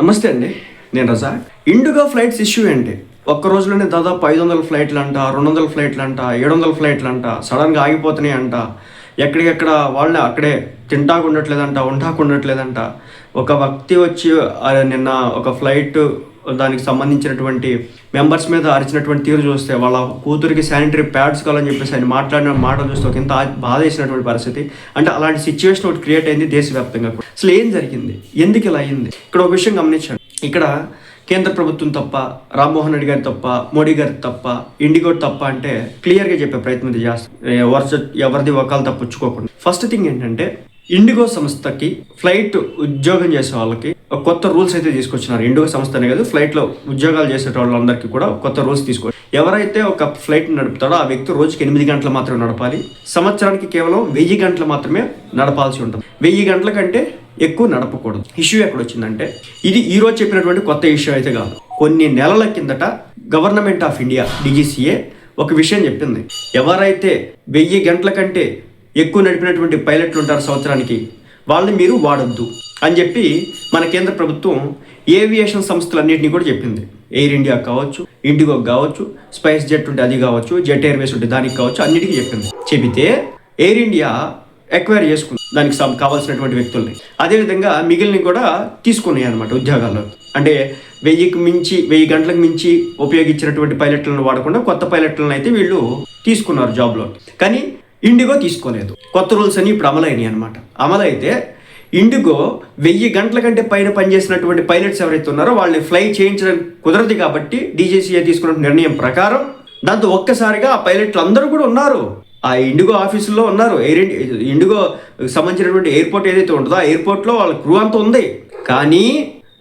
నమస్తే అండి నేను రజా. ఇండిగో ఫ్లైట్స్ ఇష్యూ ఏంటి? ఒక్క రోజులోనే దాదాపు ఐదు వందల ఫ్లైట్లు అంట రెండు వందల ఫ్లైట్లు అంట ఏడు వందల ఫ్లైట్లు అంట సడన్గా ఆగిపోతున్నాయి అంట ఎక్కడికెక్కడ వాళ్ళే అక్కడే తింటాకు ఉండట్లేదంట ఉండకుండా ఉండట్లేదంట ఒక వ్యక్తి వచ్చి నిన్న ఒక ఫ్లైట్ దానికి సంబంధించినటువంటి మెంబర్స్ మీద అరిచినటువంటి తీరు చూస్తే వాళ్ళ కూతురికి శానిటరీ ప్యాడ్స్ కావాలని చెప్పేసి ఆయన మాట్లాడిన మాటలు చూస్తే ఒక ఇంత బాధ వేసినటువంటి పరిస్థితి. అంటే అలాంటి సిచ్యువేషన్ ఒకటి క్రియేట్ అయింది దేశవ్యాప్తంగా కూడా. అసలు ఏం జరిగింది? ఎందుకు ఇలా అయింది? ఇక్కడ ఒక విషయం గమనించండి. ఇక్కడ కేంద్ర ప్రభుత్వం తప్ప రామ్మోహన్ రెడ్డి గారి తప్ప మోడీ గారి తప్ప ఇండిగో తప్ప అంటే క్లియర్గా చెప్పే ప్రయత్నం చేస్తారు ఎవరి ఎవరిది ఒకళ్ళు తప్పించుకోకుండా ఫస్ట్ థింగ్ ఏంటంటే ఇండిగో సంస్థకి ఫ్లైట్ ఉద్యోగం చేసే వాళ్ళకి ఒక కొత్త రూల్స్ అయితే తీసుకొచ్చినారు. ఇండిగో సంస్థ అనే కాదు ఫ్లైట్లో ఉద్యోగాలు చేసే వాళ్ళందరికీ కూడా కొత్త రూల్స్ తీసుకొచ్చి ఎవరైతే ఒక ఫ్లైట్ నడుపుతాడో ఆ వ్యక్తి రోజుకి ఎనిమిది గంటలు మాత్రమే నడపాలి. సంవత్సరానికి కేవలం వెయ్యి గంటలు మాత్రమే నడపాల్సి ఉంటుంది. వెయ్యి గంటల కంటే ఎక్కువ నడపకూడదు. ఇష్యూ ఎక్కడ వచ్చిందంటే ఇది ఈ రోజు చెప్పినటువంటి కొత్త ఇష్యూ అయితే కాదు. కొన్ని నెలల కిందట గవర్నమెంట్ ఆఫ్ ఇండియా డిజిసిఏ ఒక విషయం చెప్పింది. ఎవరైతే వెయ్యి గంటల కంటే ఎక్కువ నడిపినటువంటి పైలట్లు ఉంటారు సంవత్సరానికి. వాళ్ళని మీరు వాడొద్దు. అని చెప్పి మన కేంద్ర ప్రభుత్వం ఏవియేషన్ సంస్థలన్నింటినీ కూడా చెప్పింది. ఎయిర్ ఇండియా కావచ్చు ఇండిగో కావచ్చు స్పైస్ జెట్ ఉంటే అది కావచ్చు జెట్ ఎయిర్వేస్ ఉంటే దానికి కావచ్చు అన్నిటికీ చెప్పింది. చెబితే ఎయిర్ ఇండియా ఎక్వైర్ చేసుకుంది. దానికి కావాల్సినటువంటి వ్యక్తుల్ని. అదేవిధంగా మిగిలిన కూడా తీసుకున్నాయి అనమాట ఉద్యోగాల్లో. అంటే వెయ్యికి మించి వెయ్యి గంటలకు మించి ఉపయోగించినటువంటి పైలట్లను వాడకుండా కొత్త పైలట్లను అయితే వీళ్ళు తీసుకున్నారు జాబ్లో కానీ ఇండిగో తీసుకోలేదు. కొత్త రూల్స్ అని ఇప్పుడు అమలైనాయి అనమాట అమలైతే ఇండిగో వెయ్యి గంటల కంటే పైన పనిచేసినటువంటి పైలట్స్ ఎవరైతే ఉన్నారో వాళ్ళని ఫ్లై చేయించడం కుదరదు కాబట్టి డీజేసీఏ తీసుకున్న నిర్ణయం ప్రకారం దాంతో ఒక్కసారిగా ఆ పైలట్లు అందరూ కూడా ఉన్నారు. ఆ ఇండిగో ఆఫీసుల్లో ఉన్నారు. ఎయిర్ ఇండిగో సంబంధించినటువంటి ఎయిర్పోర్ట్ ఏదైతే ఉంటుందో ఆ ఎయిర్పోర్ట్లో వాళ్ళ క్రూ అంతా ఉంది. కానీ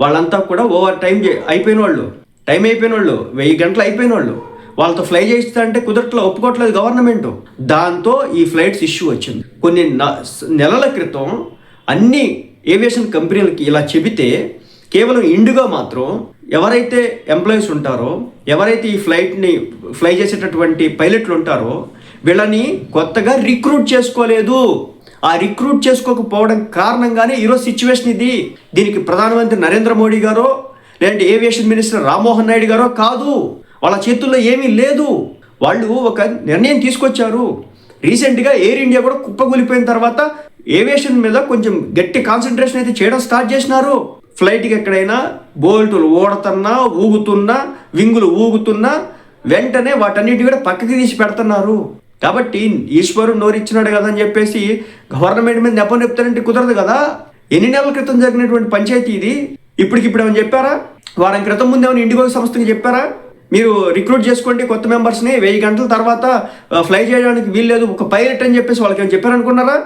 వాళ్ళంతా కూడా ఓవర్ టైం అయిపోయిన వాళ్ళు టైం అయిపోయిన వాళ్ళు వెయ్యి గంటలు అయిపోయిన వాళ్ళు వాళ్ళతో ఫ్లై చేస్తా అంటే కుదరట్లో ఒప్పుకోవట్లేదు గవర్నమెంట్. దాంతో ఈ ఫ్లైట్స్ ఇష్యూ వచ్చింది. కొన్ని న- నెలల క్రితం అన్ని ఏవియేషన్ కంపెనీలకి ఇలా చెబితే కేవలం ఇండిగో మాత్రం ఎవరైతే ఎంప్లాయీస్ ఉంటారో ఎవరైతే ఈ ఫ్లైట్ని ఫ్లై చేసేటటువంటి పైలట్లు ఉంటారో వీళ్ళని కొత్తగా రిక్రూట్ చేసుకోలేదు. ఆ రిక్రూట్ చేసుకోకపోవడం కారణంగానే ఈరోజు సిచ్యువేషన్ ఇది. దీనికి ప్రధానమంత్రి నరేంద్ర మోడీ గారో లేదంటే ఏవియేషన్ మినిస్టర్ రామ్మోహన్ నాయుడు గారో కాదు. వాళ్ళ చేతుల్లో ఏమీ లేదు. వాళ్ళు ఒక నిర్ణయం తీసుకొచ్చారు. రీసెంట్గా ఎయిర్ ఇండియా కూడా కుప్పగూలిపోయిన తర్వాత ఏవియేషన్ మీద కొంచెం గట్టి కాన్సన్ట్రేషన్ అయితే చేయడం స్టార్ట్ చేసినారు. ఫ్లైట్కి ఎక్కడైనా బోల్టులు ఓడుతున్నా ఊగుతున్నా వింగులు ఊగుతున్నా వెంటనే వాటన్నిటి కూడా పక్కకి తీసి పెడుతున్నారు. కాబట్టి ఈశ్వరుడు నోరిచ్చినాడు కదా అని చెప్పేసి గవర్నమెంట్ మీద నెపం చెప్తారంటే కుదరదు కదా. ఎన్ని నెలల క్రితం జరిగినటువంటి పంచాయతీ ఇది? ఇప్పటికిప్పుడు ఏమని చెప్పారా? వారం క్రితం ముందు ఏమైనా ఇండిగో సంస్థకి చెప్పారా? మీరు రిక్రూట్ చేసుకోండి కొత్త మెంబర్స్ని వెయ్యి గంటల తర్వాత ఫ్లై చేయడానికి వీల్లేదు. ఒక పైలట్ అని చెప్పేసి వాళ్ళకి ఏమైనా చెప్పారనుకున్నారా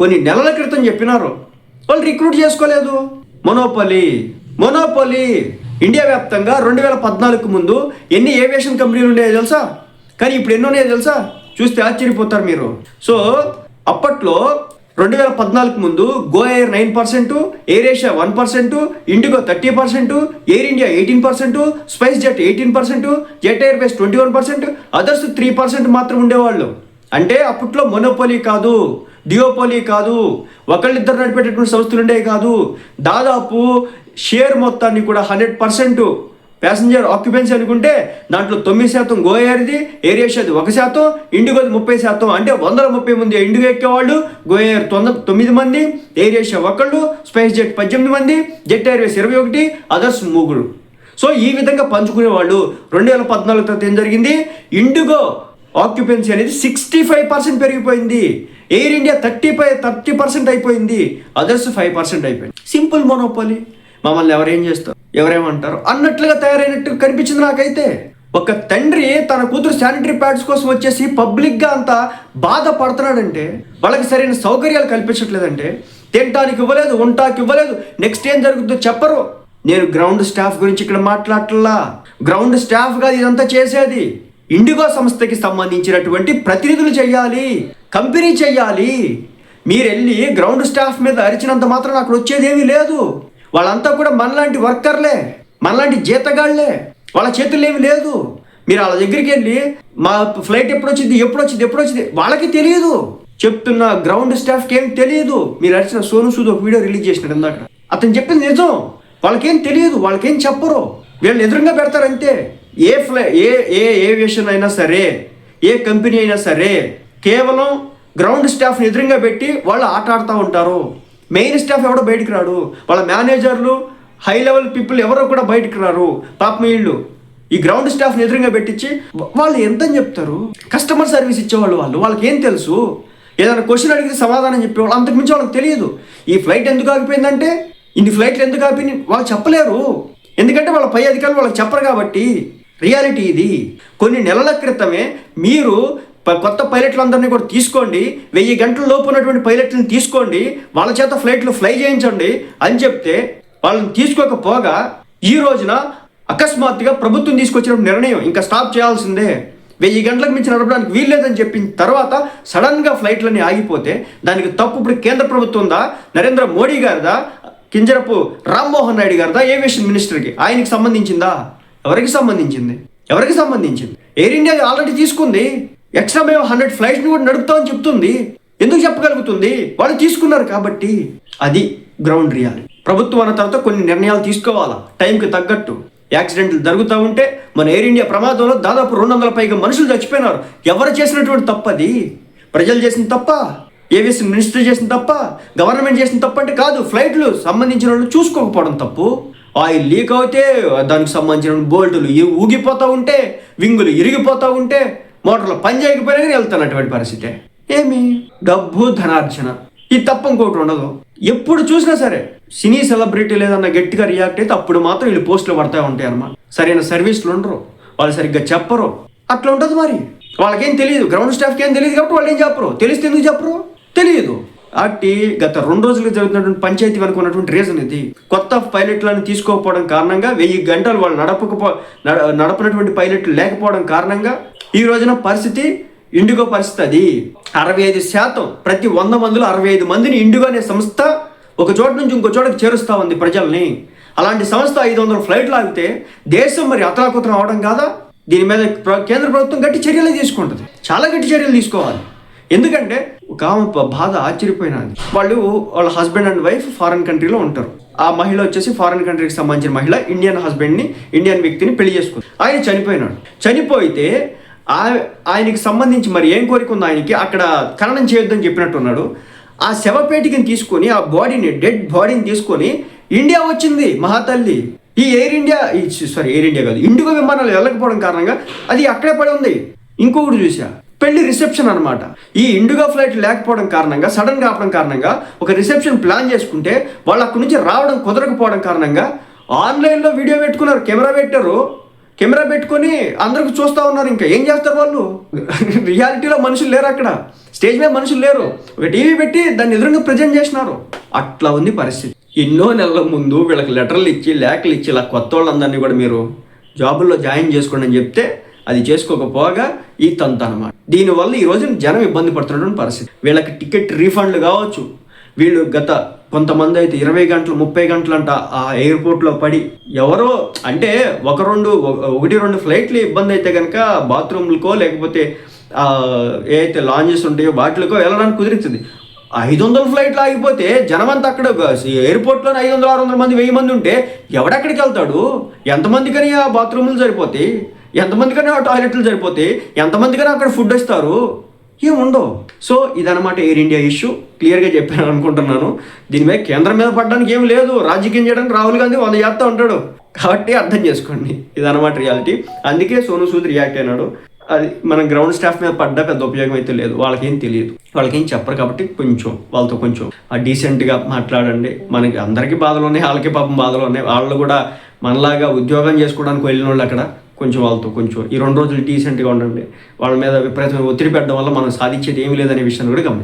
కొన్ని నెలల క్రితం చెప్పినారు. వాళ్ళు రిక్రూట్ చేసుకోలేదు. మొనోపలి మొనోపలి ఇండియా వ్యాప్తంగా రెండు వేల పద్నాలుగు ముందు ఎన్ని ఏవియేషన్ కంపెనీలు ఉండేవి తెలుసా? కానీ ఇప్పుడు ఎన్ని ఉన్నాయో తెలుసా? చూస్తే ఆశ్చర్యపోతారు మీరు. సో అప్పట్లో రెండు వేల పద్నాలుగు ముందు GoAir nine percent AirAsia one percent IndiGo thirty percent Air India eighteen percent SpiceJet eighteen percent Jet Airways twenty one percent others three percent మాత్రం ఉండేవాళ్ళు. అంటే అప్పట్లో మొనోపోలీ కాదు డియోపోలీ కాదు ఒకళ్ళిద్దరు నడిపేటటువంటి సంస్థలు ఉండేవి కాదు. దాదాపు షేర్ మొత్తాన్ని కూడా హండ్రెడ్ పర్సెంట్ ప్యాసింజర్ ఆక్యుపెన్సీ అనుకుంటే దాంట్లో తొమ్మిది శాతం గోయారిది ఎయిర్ది ఒక శాతం ఇండిగోది ముప్పై శాతం. అంటే వందల ముప్పై మంది ఇండిగో ఎక్కేవాళ్ళు గో తొంద తొమ్మిది మంది ఏరియేషా ఒకళ్ళు స్పైస్ జెట్ పద్దెనిమిది మంది జెట్ ఎయిర్వేస్ ఇరవై ఒకటి అదర్స్ మూగుడు. సో ఈ విధంగా పంచుకునేవాళ్ళు. రెండు వేల పద్నాలుగు తర్వాత ఏం జరిగింది? ఇండిగో ఆక్యుపెన్సీ అనేది సిక్స్టీ ఫైవ్ పర్సెంట్ పెరిగిపోయింది. Air India thirty five thirty percent అయిపోయింది. అదర్స్ ఫైవ్ పర్సెంట్ అయిపోయింది. సింపుల్ మోనోపాలి మమ్మల్ని ఎవరేం చేస్తారు? ఎవరేమంటారు? అన్నట్లుగా తయారైనట్టు కనిపించింది నాకైతే. ఒక తండ్రి తన కూతురు శానిటరీ ప్యాడ్స్ కోసం వచ్చేసి పబ్లిక్గా అంత బాధపడుతున్నాడంటే వాళ్ళకి సరైన సౌకర్యాలు కల్పించట్లేదంటే తినటానికి ఇవ్వలేదు ఉంటాకి ఇవ్వలేదు నెక్స్ట్ ఏం జరుగుతుందో చెప్పరు. నేను గ్రౌండ్ స్టాఫ్ గురించి ఇక్కడ మాట్లాడట్లా. గ్రౌండ్ స్టాఫ్గా ఇదంతా చేసేది ఇండిగో సంస్థకి సంబంధించినటువంటి ప్రతినిధులు చేయాలి కంపెనీ చేయాలి. మీరు వెళ్ళి గ్రౌండ్ స్టాఫ్ మీద అరిచినంత మాత్రం అక్కడ వచ్చేదేమీ లేదు. వాళ్ళంతా కూడా మనలాంటి వర్కర్లే మనలాంటి జీతగాళ్ళే వాళ్ళ చేతుల్లో ఏమి లేదు. మీరు వాళ్ళ దగ్గరికి వెళ్ళి మా ఫ్లైట్ ఎప్పుడు వచ్చింది ఎప్పుడు వచ్చింది ఎప్పుడు వచ్చింది వాళ్ళకి తెలియదు చెప్తున్న గ్రౌండ్ స్టాఫ్కి ఏం తెలియదు మీరు అరిచిన సోను సూద్ ఒక వీడియో రిలీజ్ చేసినాడు ఇందాక. అతను చెప్పింది నిజం. వాళ్ళకేం తెలియదు వాళ్ళకేం చెప్పరు. వీళ్ళు ఎదురుగా పెడతారంతే. ఏ ఫ్లై ఏ ఏ ఏవియేషన్ అయినా సరే ఏ కంపెనీ అయినా సరే కేవలం గ్రౌండ్ స్టాఫ్ని ఎదురుగా పెట్టి వాళ్ళు ఆట ఆడుతూ ఉంటారు. మెయిన్ స్టాఫ్ ఎవడో బయటికి రాడు. వాళ్ళ మేనేజర్లు హై లెవెల్ పీపుల్ ఎవరో కూడా బయటికి రారు. పాపం వీళ్ళు. ఈ గ్రౌండ్ స్టాఫ్ని ఎదురుగా పెట్టించి వాళ్ళు ఎంత అని చెప్తారు? కస్టమర్ సర్వీస్ ఇచ్చేవాళ్ళు వాళ్ళు. వాళ్ళకి ఏం తెలుసు? ఏదైనా క్వశ్చన్ అడిగితే సమాధానం చెప్పేవాళ్ళు. అంతకు మించి వాళ్ళకి తెలియదు. ఈ ఫ్లైట్ ఎందుకు ఆగిపోయిందంటే ఇన్ని ఫ్లైట్లు ఎందుకు ఆపి వాళ్ళు చెప్పలేరు. ఎందుకంటే వాళ్ళ పై అధికారులు వాళ్ళకి చెప్పరు కాబట్టి. రియాలిటీ ఇది. కొన్ని నెలల క్రితమే మీరు కొత్త పైలట్లందరినీ కూడా తీసుకోండి. వెయ్యి గంటల లోపు ఉన్నటువంటి పైలట్లను తీసుకోండి. వాళ్ళ చేత ఫ్లైట్లు ఫ్లై చేయించండి అని చెప్తే వాళ్ళని తీసుకోకపోగా ఈ రోజున అకస్మాత్తుగా ప్రభుత్వం తీసుకొచ్చిన నిర్ణయం ఇంకా స్టాప్ చేయాల్సిందే. వెయ్యి గంటలకు మించి నడపడానికి వీల్లేదని చెప్పిన తర్వాత సడన్గా ఫ్లైట్లన్నీ ఆగిపోతే దానికి తప్పు ఇప్పుడు కేంద్ర ప్రభుత్వందా? నరేంద్ర మోడీ గారిదా? కింజరపు రామ్మోహన్ నాయుడు గారిదా? ఏవియేషన్ మినిస్టర్కి? ఆయనకి సంబంధించిందా? ఎవరికి సంబంధించింది? ఎవరికి సంబంధించింది? ఎయిర్ ఇండియా ఆల్రెడీ తీసుకుంది. ఎక్స్ట్రా మేము హండ్రెడ్ ఫ్లైట్స్ని కూడా నడుపుతామని చెప్తుంది. ఎందుకు చెప్పగలుగుతుంది? వాళ్ళు తీసుకున్నారు కాబట్టి. అది గ్రౌండ్ రియాలిటీ ప్రభుత్వం అన్న తర్వాత కొన్ని నిర్ణయాలు తీసుకోవాలా? టైంకి తగ్గట్టు. యాక్సిడెంట్లు జరుగుతూ ఉంటే మన ఎయిర్ ఇండియా ప్రమాదంలో దాదాపు రెండు వందల పైగా మనుషులు చచ్చిపోయినారు. ఎవరు చేసినటువంటి తప్పది? ప్రజలు చేసిన తప్ప? ఏవిఎస్ మినిస్టర్ చేసిన తప్ప? గవర్నమెంట్ చేసిన తప్ప అంటే కాదు. ఫ్లైట్లు సంబంధించిన వాళ్ళు చూసుకోకపోవడం తప్పు. ఆయిల్ లీక్ అవుతే దానికి సంబంధించిన బోల్టులు ఊగిపోతూ ఉంటే వింగులు ఇరిగిపోతూ ఉంటే మోటార్లు పని చేయకపోయినా కానీ వెళ్తున్నటువంటి పరిస్థితి. ఏమి? డబ్బు ధనార్జన. ఈ తప్ప ఇంకోటి ఉండదు. ఎప్పుడు చూసినా సరే సినీ సెలబ్రిటీ లేదన్న గట్టిగా రియాక్ట్ అయితే అప్పుడు మాత్రం వీళ్ళు పోస్టులు పడతా ఉంటాయి అన్నమాట. సరైన సర్వీసులు ఉండరు. వాళ్ళు సరిగ్గా చెప్పరు. అట్లా ఉంటుంది మరి. వాళ్ళకేం తెలియదు. గ్రౌండ్ స్టాఫ్కి ఏం తెలియదు కాబట్టి వాళ్ళు ఏం చెప్పరు. తెలిస్తే ఎందుకు చెప్పరు? తెలియదు. అట్టి గత రెండు రోజులుగా జరుగుతున్నటువంటి పంచాయతీ వరకు ఉన్నటువంటి రీజన్ ఇది. కొత్త పైలట్లను తీసుకోకపోవడం కారణంగా వెయ్యి గంటలు వాళ్ళు నడపకపో నడ నడపనటువంటి పైలట్లు లేకపోవడం కారణంగా ఈ రోజున పరిస్థితి ఇండిగో పరిస్థితి. అది అరవై ఐదు శాతం ప్రతి వంద మందిలో అరవై ఐదు మందిని ఇండిగో అనే సంస్థ ఒక చోట నుంచి ఇంకో చోటకి చేరుస్తా ఉంది ప్రజల్ని. అలాంటి సంస్థ ఐదు వందల ఫ్లైట్లు ఆగితే దేశం మరి అతలాకుతలం అవడం కాదా? దీని మీద కేంద్ర ప్రభుత్వం గట్టి చర్యలు తీసుకుంటుంది. చాలా గట్టి చర్యలు తీసుకోవాలి. ఎందుకంటే ఒక ఆమె బాధ ఆశ్చర్యపోయినది. వాళ్ళు వాళ్ళ హస్బెండ్ అండ్ వైఫ్ ఫారెన్ కంట్రీలో ఉంటారు. ఆ మహిళ వచ్చేసి ఫారెన్ కంట్రీకి సంబంధించిన మహిళ ఇండియన్ హస్బెండ్ని ఇండియన్ వ్యక్తిని పెళ్ళి చేసుకుంది. ఆయన చనిపోయినాడు. చనిపోయితే ఆయనకి సంబంధించి మరి ఏం కోరిక ఉంది ఆయనకి అక్కడ ఖననం చేయొద్దని చెప్పినట్టున్నాడు. ఆ శవపేటికని తీసుకొని ఆ బాడీని డెడ్ బాడీని తీసుకొని ఇండియా వచ్చింది మహాతల్లి. ఈ Air India sorry Air India కాదు ఇండిగో విమానాలు వెళ్ళకపోవడం కారణంగా అది అక్కడే పడి ఉంది. ఇంకొకటి చూసా పెళ్ళి రిసెప్షన్ అనమాట ఈ ఇండిగో ఫ్లైట్ లేకపోవడం కారణంగా సడన్గా ఆపడం కారణంగా ఒక రిసెప్షన్ ప్లాన్ చేసుకుంటే వాళ్ళు అక్కడి నుంచి రావడం కుదరకపోవడం కారణంగా ఆన్లైన్లో వీడియో పెట్టుకున్నారు కెమెరా పెట్టారు. కెమెరా పెట్టుకొని అందరికి చూస్తూ ఉన్నారు ఇంకా. ఏం చేస్తారు వాళ్ళు? రియాలిటీలో మనుషులు లేరు అక్కడ. స్టేజ్ మీద మనుషులు లేరు. ఒక టీవీ పెట్టి దాన్ని ఎదురుగా ప్రజెంట్ చేసినారు అట్లా ఉంది పరిస్థితి. ఎన్నో నెలల ముందు వీళ్ళకి లెటర్లు ఇచ్చి లేఖలు ఇచ్చి ఇలా కొత్త వాళ్ళందరినీ కూడా మీరు జాబుల్లో జాయిన్ చేసుకోండి అని చెప్తే అది చేసుకోకపోగా ఈ తంత అనమాట దీనివల్ల ఈ రోజున జనం ఇబ్బంది పడుతున్నటువంటి పరిస్థితి. వీళ్ళకి టికెట్ రీఫండ్లు కావచ్చు. వీళ్ళు గత కొంతమంది అయితే ఇరవై గంటలు ముప్పై గంటలంట ఆ ఎయిర్పోర్ట్లో పడి ఎవరో అంటే ఒక రెండు ఒక- ఒకటి రెండు ఫ్లైట్లు ఇబ్బంది అయితే కనుక బాత్రూమ్లకో లేకపోతే ఆ, ఏ అయితే లాంజెస్ ఉంటాయో వాటికో వెళ్ళడానికి కుదిరిస్తుంది ఐదు వందల ఫ్లైట్లు ఆగిపోతే జనమంతా అక్కడ ఎయిర్పోర్ట్లో ఐదు వందల ఆరు వందల మంది వెయ్యి మంది ఉంటే ఎవడెక్కడికి వెళ్తాడు? ఎంతమందికని ఆ బాత్రూములు సరిపోతాయి? ఎంతమందికని ఆ టాయిలెట్లు సరిపోతాయి? ఎంతమందికని అక్కడ ఫుడ్ ఇస్తారు? ఏం ఉండవు సో ఇదనమాట ఎయిర్ ఇండియా ఇష్యూ క్లియర్గా చెప్పాను అనుకుంటున్నాను. దీని మీద కేంద్రం మీద పడడానికి ఏం లేదు. రాజకీయం చేయడానికి రాహుల్ గాంధీ వంద చేస్తూ ఉంటాడు. కాబట్టి అర్థం చేసుకోండి. ఇదనమాట రియాలిటీ అందుకే సోను సూద్ రియాక్ట్ అయినాడు. అది మనం గ్రౌండ్ స్టాఫ్ మీద పడ్డా పెద్ద ఉపయోగం అయితే లేదు. వాళ్ళకేం తెలియదు. వాళ్ళకేం చెప్పరు కాబట్టి కొంచెం వాళ్ళతో కొంచెం డీసెంట్గా మాట్లాడండి. మనకి అందరికీ బాధలు ఉన్నాయి. వాళ్ళకి పాపం బాధలు ఉన్నాయి. వాళ్ళు కూడా మనలాగా ఉద్యోగం చేసుకోవడానికి వెళ్ళిన వాళ్ళు అక్కడ. కొంచెం వాళ్ళతో కొంచెం ఈ రెండు రోజులు డీసెంట్గా ఉండండి. వాళ్ళ మీద విపరీతమైన ఒత్తిడి పెట్టడం వల్ల మనం సాధించేది ఏమీ లేదనే విషయాన్ని కూడా గమనించాలి